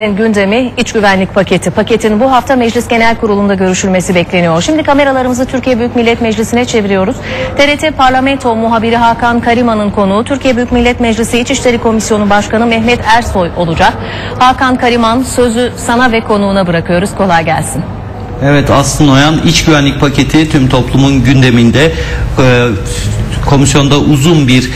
Gündemi iç güvenlik paketi. Paketin bu hafta Meclis Genel Kurulu'nda görüşülmesi bekleniyor. Şimdi kameralarımızı Türkiye Büyük Millet Meclisi'ne çeviriyoruz. TRT Parlamento muhabiri Hakan Kariman'ın konuğu Türkiye Büyük Millet Meclisi İçişleri Komisyonu Başkanı Mehmet Ersoy olacak. Hakan Kariman sözü sana ve konuğuna bırakıyoruz. Kolay gelsin. Evet Aslı Noyan iç güvenlik paketi tüm toplumun gündeminde e, komisyonda uzun bir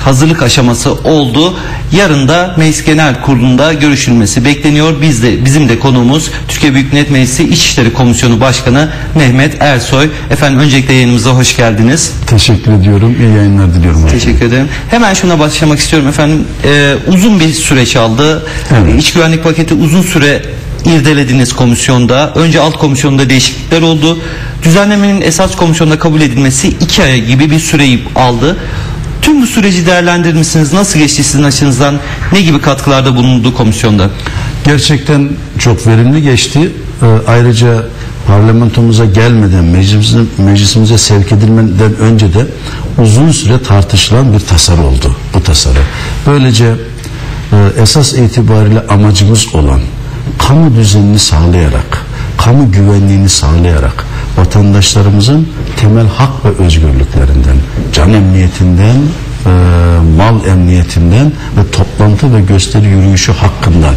hazırlık aşaması oldu. Yarın da Meclis Genel Kurulu'nda görüşülmesi bekleniyor. Biz de bizim de konuğumuz Türkiye Büyük Millet Meclisi İçişleri Komisyonu Başkanı Mehmet Ersoy. Efendim öncelikle yayınımıza hoş geldiniz. Teşekkür ediyorum. İyi yayınlar diliyorum. abi. Teşekkür ederim. Hemen şuna başlamak istiyorum efendim. Ee, uzun bir süreç aldı. Evet. İç güvenlik paketi uzun süre irdelediniz komisyonda. Önce alt komisyonda değişiklikler oldu. Düzenlemenin esas komisyonda kabul edilmesi iki ay gibi bir süreyi aldı. Tüm bu süreci değerlendirmişsiniz. Nasıl geçti sizin açınızdan? Ne gibi katkılarda bulundu komisyonda? Gerçekten çok verimli geçti. Ee, ayrıca parlamentomuza gelmeden meclisimize, meclisimize sevk edilmeden önce de uzun süre tartışılan bir tasarı oldu bu tasarı. Böylece e, esas itibariyle amacımız olan kamu düzenini sağlayarak, kamu güvenliğini sağlayarak vatandaşlarımızın temel hak ve özgürlüklerinden, can emniyetinden, e, mal emniyetinden ve toplantı ve gösteri yürüyüşü hakkından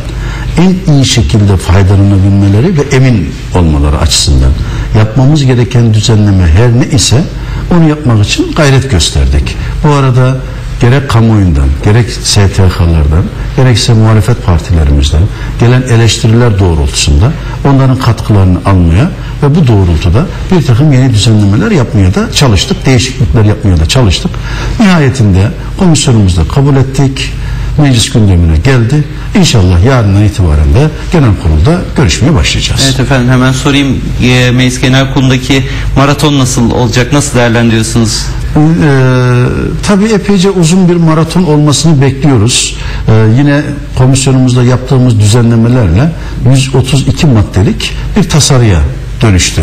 en iyi şekilde faydalanabilmeleri ve emin olmaları açısından yapmamız gereken düzenleme her ne ise onu yapmak için gayret gösterdik. Bu arada gerek kamuoyundan, gerek STK'lardan, gerekse muhalefet partilerimizden gelen eleştiriler doğrultusunda onların katkılarını almaya ve bu doğrultuda bir takım yeni düzenlemeler yapmaya da çalıştık, değişiklikler yapmaya da çalıştık. Nihayetinde komisyonumuzda kabul ettik, meclis gündemine geldi. İnşallah yarından itibaren de genel kurulda görüşmeye başlayacağız. Evet efendim hemen sorayım. E, Meclis Genel Kurulu'ndaki maraton nasıl olacak? Nasıl değerlendiriyorsunuz? Ee, tabii epeyce uzun bir maraton olmasını bekliyoruz. Ee, yine komisyonumuzda yaptığımız düzenlemelerle 132 maddelik bir tasarıya dönüştü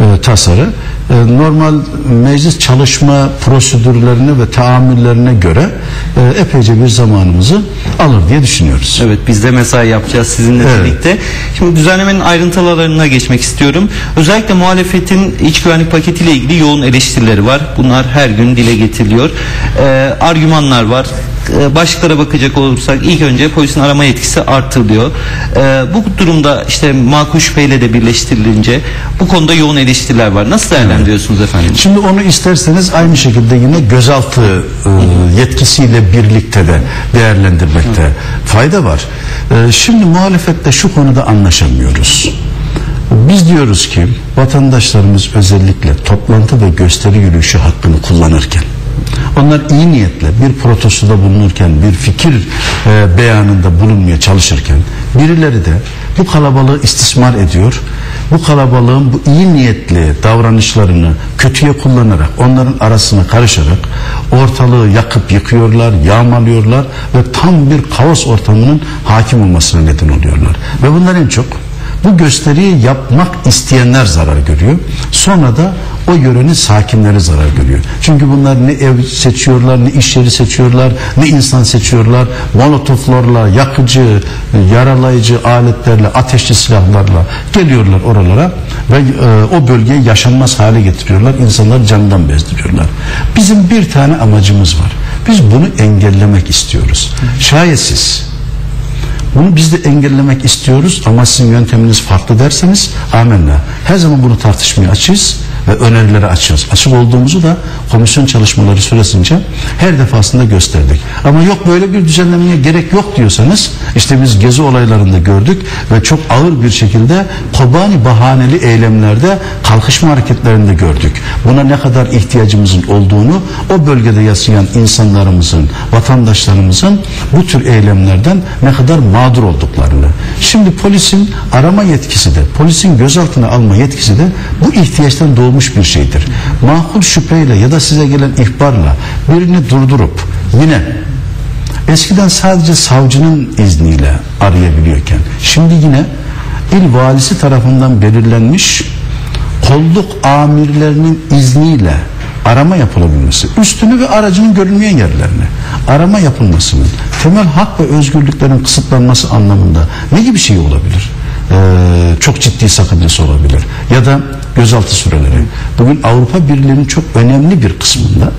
e, tasarı. E, normal meclis çalışma prosedürlerine ve tahammüllerine göre e, epeyce bir zamanımızı alır diye düşünüyoruz. Evet biz de mesai yapacağız sizinle Evet. birlikte. Şimdi düzenlemenin ayrıntılarına geçmek istiyorum. Özellikle muhalefetin iç güvenlik paketiyle ilgili yoğun eleştirileri var. Bunlar her gün dile getiriliyor. Ee, argümanlar var. Ee, başlıklara bakacak olursak ilk önce polisin arama yetkisi artırılıyor. Ee, bu durumda işte makul şüpheyle de birleştirilince bu konuda yoğun eleştiriler var. Nasıl değerlendiriyorsunuz efendim? Şimdi onu isterseniz aynı şekilde yine gözaltı e, yetkisiyle birlikte de değerlendirmekte fayda var. E, şimdi muhalefette şu konuda anlaşamıyoruz. Biz diyoruz ki vatandaşlarımız özellikle toplantı ve gösteri yürüyüşü hakkını kullanırken onlar iyi niyetle bir protestoda bulunurken bir fikir e, beyanında bulunmaya çalışırken birileri de bu kalabalığı istismar ediyor. Bu kalabalığın bu iyi niyetli davranışlarını kötüye kullanarak onların arasına karışarak ortalığı yakıp yıkıyorlar, yağmalıyorlar ve tam bir kaos ortamının hakim olmasına neden oluyorlar. Ve bunlar en çok bu gösteriyi yapmak isteyenler zarar görüyor. Sonra da o yörenin sakinleri zarar görüyor. Çünkü bunlar ne ev seçiyorlar, ne iş yeri seçiyorlar, ne insan seçiyorlar. Molotoflarla, yakıcı, yaralayıcı aletlerle, ateşli silahlarla geliyorlar oralara ve e, o bölgeyi yaşanmaz hale getiriyorlar. İnsanlar canından bezdiriyorlar. Bizim bir tane amacımız var. Biz bunu engellemek istiyoruz. Şayet siz bunu biz de engellemek istiyoruz ama sizin yönteminiz farklı derseniz amenna. Her zaman bunu tartışmaya açığız ve önerileri açıyoruz. Açık olduğumuzu da komisyon çalışmaları süresince her defasında gösterdik. Ama yok böyle bir düzenlemeye gerek yok diyorsanız işte biz gezi olaylarında gördük ve çok ağır bir şekilde Kobani bahaneli eylemlerde kalkışma hareketlerinde gördük. Buna ne kadar ihtiyacımızın olduğunu o bölgede yaşayan insanlarımızın, vatandaşlarımızın bu tür eylemlerden ne kadar mağdur olduklarını. Şimdi polisin arama yetkisi de, polisin gözaltına alma yetkisi de bu ihtiyaçtan doğmuş bir şeydir. Makul şüpheyle ya da size gelen ihbarla birini durdurup yine eskiden sadece savcının izniyle arayabiliyorken şimdi yine il valisi tarafından belirlenmiş kolluk amirlerinin izniyle arama yapılabilmesi, üstünü ve aracının görünmeyen yerlerini arama yapılmasının temel hak ve özgürlüklerin kısıtlanması anlamında ne gibi şey olabilir? Ee, çok ciddi sakıncası olabilir. Ya da gözaltı süreleri. Bugün Avrupa Birliği'nin çok önemli bir kısmında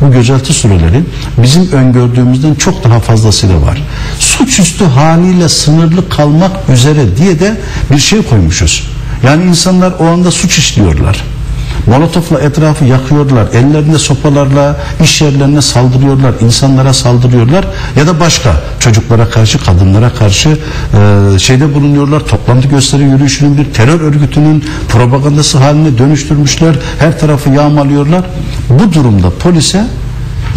bu gözaltı süreleri bizim öngördüğümüzden çok daha fazlasıyla var. Suçüstü haliyle sınırlı kalmak üzere diye de bir şey koymuşuz. Yani insanlar o anda suç işliyorlar. Molotofla etrafı yakıyorlar, ellerinde sopalarla iş yerlerine saldırıyorlar, insanlara saldırıyorlar ya da başka çocuklara karşı, kadınlara karşı e, şeyde bulunuyorlar. Toplantı gösteri yürüyüşünün bir terör örgütünün propagandası haline dönüştürmüşler. Her tarafı yağmalıyorlar. Bu durumda polise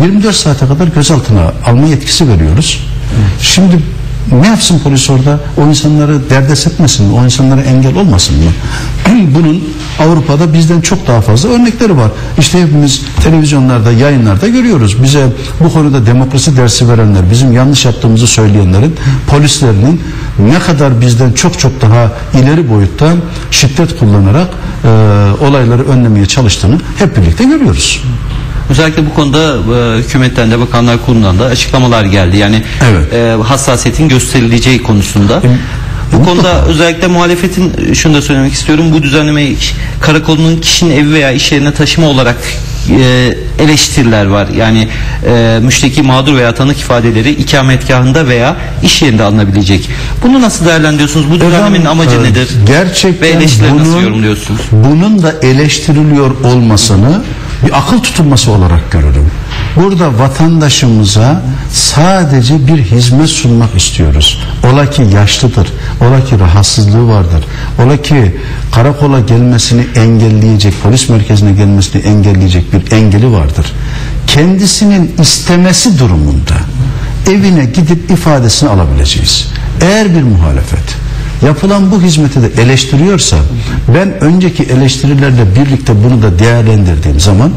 24 saate kadar gözaltına alma yetkisi veriyoruz. Şimdi ne yapsın polis orada? O insanları derdest etmesin mi? O insanlara engel olmasın mı? Bunun Avrupa'da bizden çok daha fazla örnekleri var. İşte hepimiz televizyonlarda, yayınlarda görüyoruz. Bize bu konuda demokrasi dersi verenler, bizim yanlış yaptığımızı söyleyenlerin, polislerinin ne kadar bizden çok çok daha ileri boyutta şiddet kullanarak e, olayları önlemeye çalıştığını hep birlikte görüyoruz. Özellikle bu konuda e, hükümetten de bakanlar kurulundan da açıklamalar geldi. Yani Evet. e, hassasiyetin gösterileceği konusunda. Bu mutlaka. konuda özellikle muhalefetin e, şunu da söylemek istiyorum. Bu düzenleme karakolunun kişinin evi veya iş yerine taşıma olarak e, eleştiriler var. Yani e, müşteki mağdur veya tanık ifadeleri ikametgahında veya iş yerinde alınabilecek. Bunu nasıl değerlendiriyorsunuz? Bu düzenlemenin amacı e, nedir? Gerçekten Ve eleştirileri nasıl bunun- yorumluyorsunuz? Bunun da eleştiriliyor olmasını bir akıl tutulması olarak görürüm. Burada vatandaşımıza sadece bir hizmet sunmak istiyoruz. Ola ki yaşlıdır, ola ki rahatsızlığı vardır, ola ki karakola gelmesini engelleyecek, polis merkezine gelmesini engelleyecek bir engeli vardır. Kendisinin istemesi durumunda evine gidip ifadesini alabileceğiz. Eğer bir muhalefet yapılan bu hizmeti de eleştiriyorsa ben önceki eleştirilerle birlikte bunu da değerlendirdiğim zaman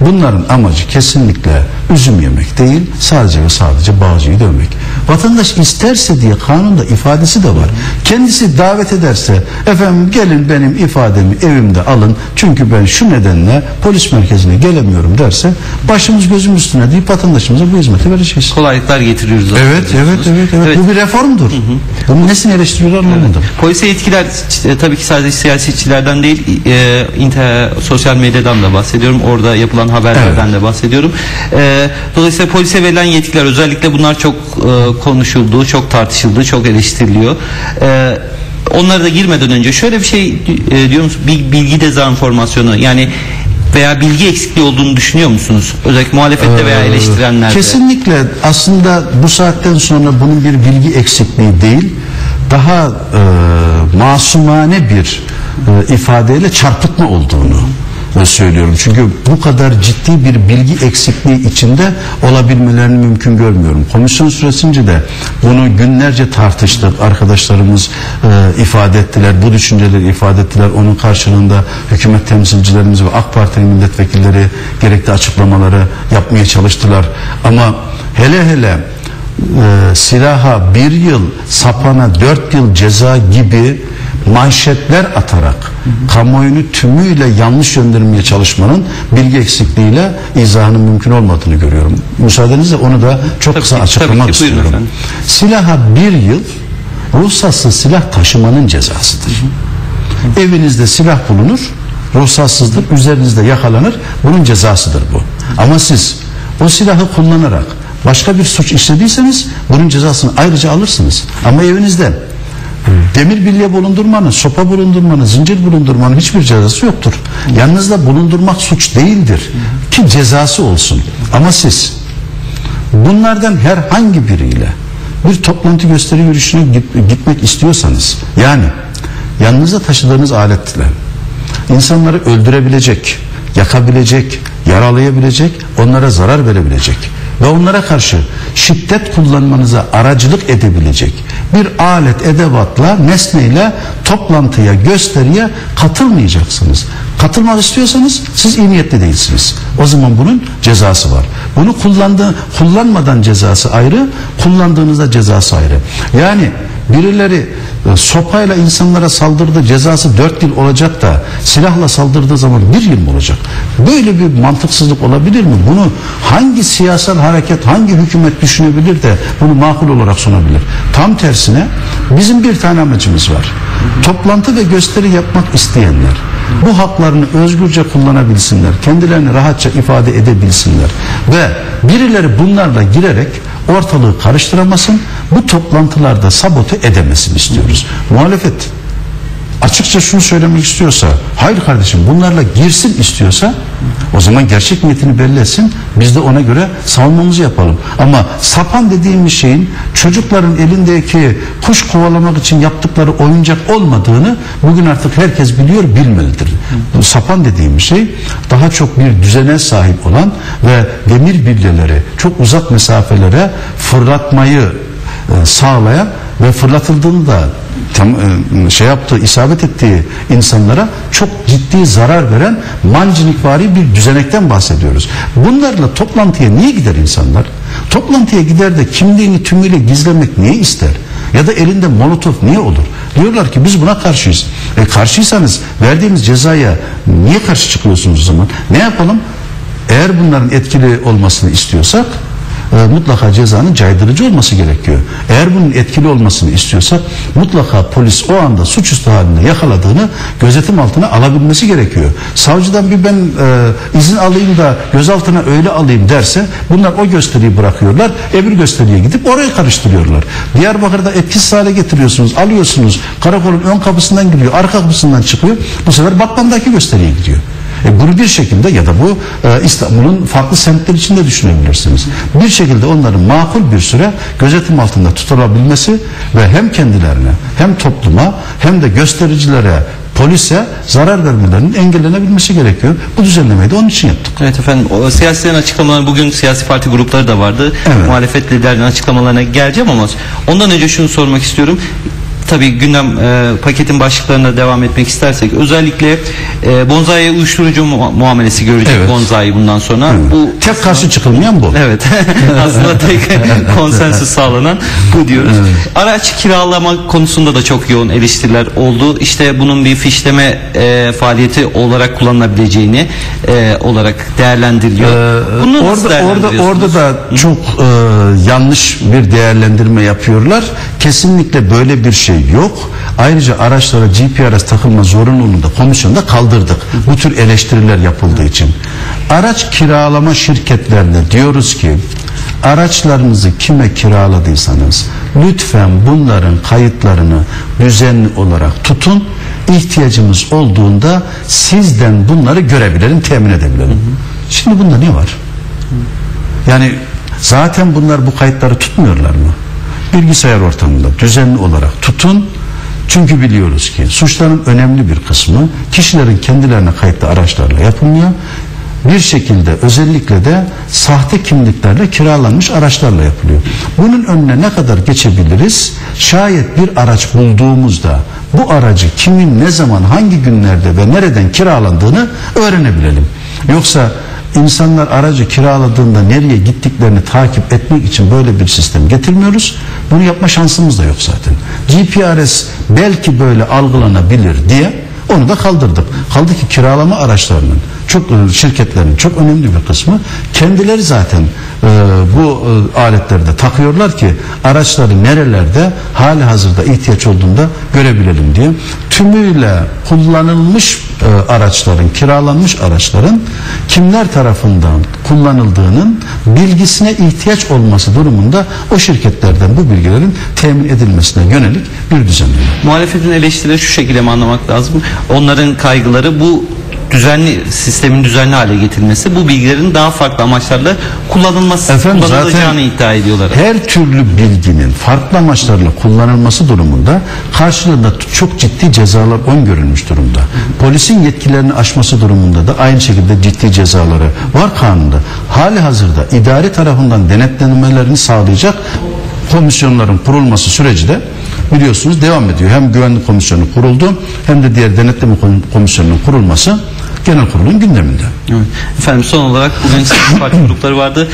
bunların amacı kesinlikle üzüm yemek değil sadece ve sadece bağcıyı dövmek. Vatandaş isterse diye kanunda ifadesi de var. Kendisi davet ederse efendim gelin benim ifademi evimde alın çünkü ben şu nedenle polis merkezine gelemiyorum derse başımız gözümüz üstüne deyip vatandaşımıza bu hizmeti vereceğiz. Kolaylıklar getiriyoruz. Evet, evet, evet, evet. Bu bir reformdur. Bunun nesini eleştiriyorlar anlamadım. Polise yetkiler e, tabii ki sadece siyasetçilerden değil, e, inter, sosyal medyadan da bahsediyorum. Orada yapılan haberlerden de bahsediyorum. E, dolayısıyla polise verilen yetkiler özellikle bunlar çok e, konuşuldu, çok tartışıldı, çok eleştiriliyor. E, onlara da girmeden önce şöyle bir şey e, diyor musunuz? Bir bilgi dezenformasyonu yani veya bilgi eksikliği olduğunu düşünüyor musunuz? Özellikle muhalefette veya eleştirenlerde. Kesinlikle aslında bu saatten sonra bunun bir bilgi eksikliği değil, daha e, masumane bir e, ifadeyle çarpıtma olduğunu söylüyorum. Çünkü bu kadar ciddi bir bilgi eksikliği içinde olabilmelerini mümkün görmüyorum. Komisyon süresince de bunu günlerce tartıştık. Arkadaşlarımız e, ifade ettiler, bu düşünceleri ifade ettiler. Onun karşılığında hükümet temsilcilerimiz ve AK Parti milletvekilleri gerekli açıklamaları yapmaya çalıştılar. Ama hele hele e, silaha bir yıl, sapana dört yıl ceza gibi manşetler atarak kamuoyunu tümüyle yanlış yönlendirmeye çalışmanın bilgi eksikliğiyle izahının mümkün olmadığını görüyorum. Müsaadenizle onu da çok Tabii kısa ki, açıklamak tabii ki. İstiyorum. efendim. Silaha bir yıl ruhsatsız silah taşımanın cezasıdır. Evinizde silah bulunur, ruhsatsızdır, üzerinizde yakalanır, bunun cezasıdır bu. Ama siz o silahı kullanarak başka bir suç işlediyseniz bunun cezasını ayrıca alırsınız. Ama evinizde demir bilye bulundurmanın, sopa bulundurmanın, zincir bulundurmanın hiçbir cezası yoktur. Yalnız da bulundurmak suç değildir ki cezası olsun. Ama siz bunlardan herhangi biriyle bir toplantı gösteri yürüyüşüne git- gitmek istiyorsanız yani yanınızda taşıdığınız aletle insanları öldürebilecek, yakabilecek, yaralayabilecek, onlara zarar verebilecek ve onlara karşı şiddet kullanmanıza aracılık edebilecek bir alet edevatla, nesneyle toplantıya, gösteriye katılmayacaksınız. Katılmak istiyorsanız siz iyi niyetli değilsiniz. O zaman bunun cezası var. Bunu kullandığı, kullanmadan cezası ayrı, kullandığınızda cezası ayrı. Yani birileri e, sopayla insanlara saldırdı cezası 4 yıl olacak da silahla saldırdığı zaman bir yıl mı olacak? Böyle bir mantıksızlık olabilir mi? Bunu hangi siyasal hareket, hangi hükümet düşünebilir de bunu makul olarak sunabilir? Tam tersine bizim bir tane amacımız var. Toplantı ve gösteri yapmak isteyenler bu haklarını özgürce kullanabilsinler, kendilerini rahatça ifade edebilsinler ve birileri bunlarla girerek ortalığı karıştıramasın, bu toplantılarda sabote edemesin istiyoruz. Muhalefet açıkça şunu söylemek istiyorsa, hayır kardeşim bunlarla girsin istiyorsa o zaman gerçek niyetini belli etsin. Biz de ona göre savunmamızı yapalım. Ama sapan dediğimiz şeyin çocukların elindeki kuş kovalamak için yaptıkları oyuncak olmadığını bugün artık herkes biliyor, bilmelidir. Bu sapan dediğimiz şey daha çok bir düzene sahip olan ve demir bilyeleri çok uzak mesafelere fırlatmayı e, sağlayan ve fırlatıldığında tam e, şey yaptığı isabet ettiği insanlara çok ciddi zarar veren mancinikvari bir düzenekten bahsediyoruz. Bunlarla toplantıya niye gider insanlar? Toplantıya gider de kimliğini tümüyle gizlemek niye ister? Ya da elinde molotof niye olur? Diyorlar ki biz buna karşıyız. E karşıysanız verdiğimiz cezaya niye karşı çıkıyorsunuz o zaman? Ne yapalım? Eğer bunların etkili olmasını istiyorsak e, mutlaka cezanın caydırıcı olması gerekiyor. Eğer bunun etkili olmasını istiyorsak mutlaka polis o anda suçüstü halinde yakaladığını gözetim altına alabilmesi gerekiyor. Savcıdan bir ben e, izin alayım da gözaltına öyle alayım derse bunlar o gösteriyi bırakıyorlar. Öbür gösteriye gidip oraya karıştırıyorlar. Diyarbakır'da etkisiz hale getiriyorsunuz, alıyorsunuz. Karakolun ön kapısından giriyor, arka kapısından çıkıyor. Bu sefer Batman'daki gösteriye gidiyor. E bunu bir şekilde ya da bu e, İstanbul'un farklı semtleri içinde düşünebilirsiniz. Bir şekilde onların makul bir süre gözetim altında tutulabilmesi ve hem kendilerine hem topluma hem de göstericilere polise zarar vermelerinin engellenebilmesi gerekiyor. Bu düzenlemeyi de onun için yaptık. Evet efendim o siyasilerin açıklamaları bugün siyasi parti grupları da vardı. Evet. Muhalefet liderlerinin açıklamalarına geleceğim ama ondan önce şunu sormak istiyorum. Tabii gündem e, paketin başlıklarına devam etmek istersek özellikle e, bonzaiye uyuşturucu mu- muamelesi görecek Evet. bonzai bundan sonra. Bu Tek karşı çıkılmayan bu. Evet. Aslında tek konsensüs sağlanan bu diyoruz. Araç kiralama konusunda da çok yoğun eleştiriler oldu. İşte bunun bir fişleme e, faaliyeti olarak kullanılabileceğini e, olarak değerlendiriliyor. Bunu nasıl orada orada orada da çok e, yanlış bir değerlendirme yapıyorlar. Kesinlikle böyle bir şey yok. Ayrıca araçlara GPRS takılma zorunluluğunu da komisyonda kaldırdık. Bu tür eleştiriler yapıldığı için. Araç kiralama şirketlerine diyoruz ki araçlarınızı kime kiraladıysanız lütfen bunların kayıtlarını düzenli olarak tutun. İhtiyacımız olduğunda sizden bunları görebilelim, temin edebilelim. Şimdi bunda ne var? Yani zaten bunlar bu kayıtları tutmuyorlar mı? Bilgisayar ortamında düzenli olarak tutun. Çünkü biliyoruz ki suçların önemli bir kısmı kişilerin kendilerine kayıtlı araçlarla yapılmıyor. Bir şekilde özellikle de sahte kimliklerle kiralanmış araçlarla yapılıyor. Bunun önüne ne kadar geçebiliriz? Şayet bir araç bulduğumuzda bu aracı kimin ne zaman hangi günlerde ve nereden kiralandığını öğrenebilelim. Yoksa İnsanlar aracı kiraladığında nereye gittiklerini takip etmek için böyle bir sistem getirmiyoruz. Bunu yapma şansımız da yok zaten. GPRS belki böyle algılanabilir diye onu da kaldırdık. Kaldı ki kiralama araçlarının çok şirketlerin çok önemli bir kısmı kendileri zaten e, bu e, aletleri de takıyorlar ki araçları nerelerde hali hazırda ihtiyaç olduğunda görebilelim diye. Tümüyle kullanılmış e, araçların, kiralanmış araçların kimler tarafından kullanıldığının bilgisine ihtiyaç olması durumunda o şirketlerden bu bilgilerin temin edilmesine yönelik bir düzenleme. Muhalefetin eleştirileri şu şekilde mi anlamak lazım? Onların kaygıları bu düzenli sistemin düzenli hale getirilmesi bu bilgilerin daha farklı amaçlarla kullanılması Efendim kullanılacağını iddia ediyorlar. her türlü bilginin farklı amaçlarla kullanılması durumunda karşılığında çok ciddi cezalar öngörülmüş durumda. Polisin yetkilerini aşması durumunda da aynı şekilde ciddi cezaları var kanunda. Hali hazırda idare tarafından denetlenmelerini sağlayacak komisyonların kurulması süreci de biliyorsunuz devam ediyor. Hem güvenlik komisyonu kuruldu hem de diğer denetleme kom- komisyonunun kurulması genel kurulun gündeminde. Evet. Efendim son olarak bugün siyasi parti grupları vardı.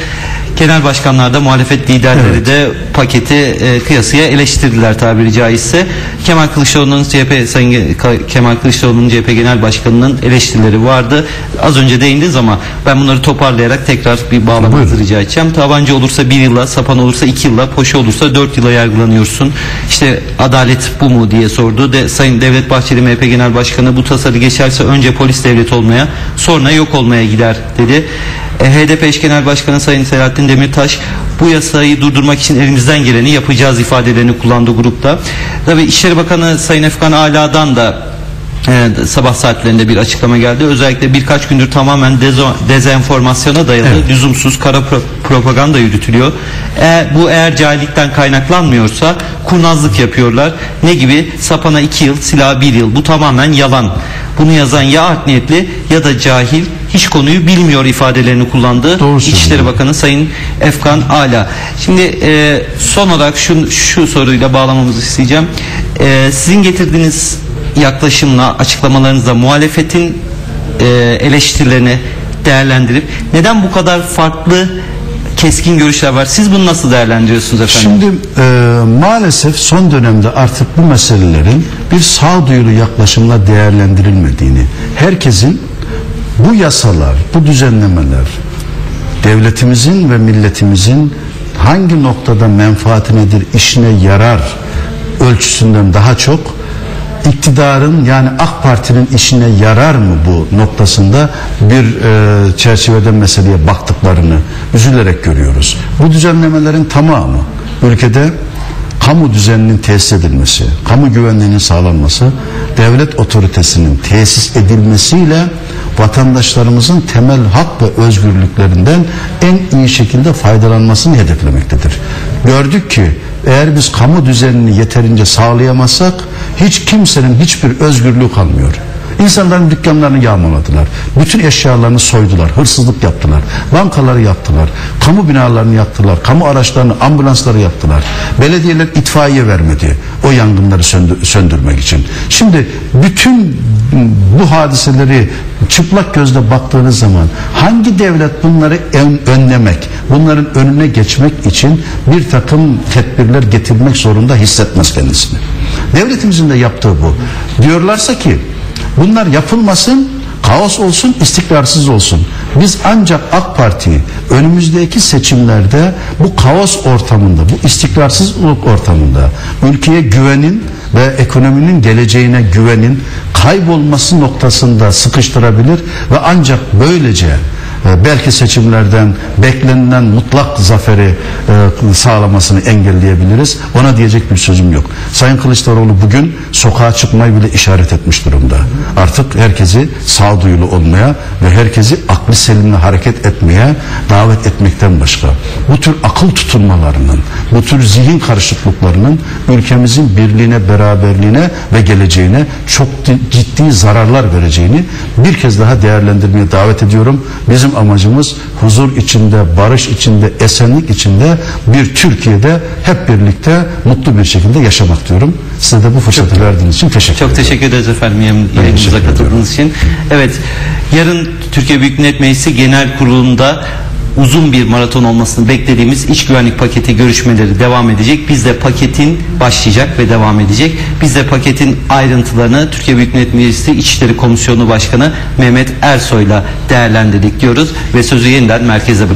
Genel başkanlar da muhalefet liderleri Evet. de paketi e, kıyasıya eleştirdiler tabiri caizse. Kemal Kılıçdaroğlu'nun CHP Sayın Kemal Kılıçdaroğlu'nun CHP Genel Başkanı'nın eleştirileri vardı. Az önce değindiniz ama ben bunları toparlayarak tekrar bir bağlamanızı rica edeceğim. Tabanca olursa bir yıla, sapan olursa iki yıla, poşe olursa dört yıla yargılanıyorsun. İşte adalet bu mu diye sordu. De, Sayın Devlet Bahçeli MHP Genel Başkanı bu tasarı geçerse önce polis devlet olmaya sonra yok olmaya gider dedi. E, HDP eş genel başkanı Sayın Selahattin Demirtaş bu yasayı durdurmak için elimizden geleni yapacağız ifadelerini kullandı grupta. Tabii İçişleri Bakanı Sayın Efkan Ala'dan da e, sabah saatlerinde bir açıklama geldi. Özellikle birkaç gündür tamamen dezo- dezenformasyona dayalı Evet. lüzumsuz kara pro- propaganda yürütülüyor. Eğer, bu eğer cahillikten kaynaklanmıyorsa kurnazlık yapıyorlar. Ne gibi? Sapana iki yıl, silaha bir yıl. Bu tamamen yalan. Bunu yazan ya art niyetli ya da cahil hiç konuyu bilmiyor ifadelerini kullandı. Doğru İçişleri. Bakanı Sayın Efkan Ala. Şimdi e, son olarak şu, şu soruyla bağlamamızı isteyeceğim. E, sizin getirdiğiniz yaklaşımla açıklamalarınızla muhalefetin e, eleştirilerini değerlendirip neden bu kadar farklı keskin görüşler var? Siz bunu nasıl değerlendiriyorsunuz efendim? Şimdi e, maalesef son dönemde artık bu meselelerin bir sağduyulu yaklaşımla değerlendirilmediğini, herkesin bu yasalar, bu düzenlemeler devletimizin ve milletimizin hangi noktada menfaatinedir, işine yarar ölçüsünden daha çok iktidarın yani AK Parti'nin işine yarar mı bu noktasında bir e, çerçevede meseleye baktıklarını üzülerek görüyoruz. Bu düzenlemelerin tamamı ülkede kamu düzeninin tesis edilmesi, kamu güvenliğinin sağlanması, devlet otoritesinin tesis edilmesiyle vatandaşlarımızın temel hak ve özgürlüklerinden en iyi şekilde faydalanmasını hedeflemektedir. Gördük ki eğer biz kamu düzenini yeterince sağlayamazsak hiç kimsenin hiçbir özgürlüğü kalmıyor. İnsanların dükkanlarını yağmaladılar. Bütün eşyalarını soydular. Hırsızlık yaptılar. Bankaları yaptılar. Kamu binalarını yaktılar. Kamu araçlarını, ambulansları yaktılar. Belediyeler itfaiye vermedi. O yangınları söndü- söndürmek için. Şimdi bütün bu hadiseleri çıplak gözle baktığınız zaman hangi devlet bunları ön- önlemek, bunların önüne geçmek için bir takım tedbirler getirmek zorunda hissetmez kendisini. Devletimizin de yaptığı bu. Diyorlarsa ki Bunlar yapılmasın, kaos olsun, istikrarsız olsun. Biz ancak AK Parti önümüzdeki seçimlerde bu kaos ortamında, bu istikrarsızlık ortamında ülkeye güvenin ve ekonominin geleceğine güvenin kaybolması noktasında sıkıştırabilir ve ancak böylece belki seçimlerden beklenilen mutlak zaferi e, sağlamasını engelleyebiliriz. Ona diyecek bir sözüm yok. Sayın Kılıçdaroğlu bugün sokağa çıkmayı bile işaret etmiş durumda. Artık herkesi sağduyulu olmaya ve herkesi aklı selimle hareket etmeye davet etmekten başka. Bu tür akıl tutulmalarının, bu tür zihin karışıklıklarının ülkemizin birliğine, beraberliğine ve geleceğine çok di- ciddi zararlar vereceğini bir kez daha değerlendirmeye davet ediyorum. Bizim amacımız huzur içinde, barış içinde, esenlik içinde bir Türkiye'de hep birlikte mutlu bir şekilde yaşamak diyorum. Size de bu fırsatı verdiğiniz için teşekkür Çok ederim. teşekkür ederiz efendim yayın- yayınımıza katıldığınız için. Evet, yarın Türkiye Büyük Millet Meclisi Genel Kurulu'nda uzun bir maraton olmasını beklediğimiz iç güvenlik paketi görüşmeleri devam edecek. Biz de paketin başlayacak ve devam edecek. Biz de paketin ayrıntılarını Türkiye Büyük Millet Meclisi İçişleri Komisyonu Başkanı Mehmet Ersoy'la değerlendirdik diyoruz ve sözü yeniden merkeze bırakıyoruz.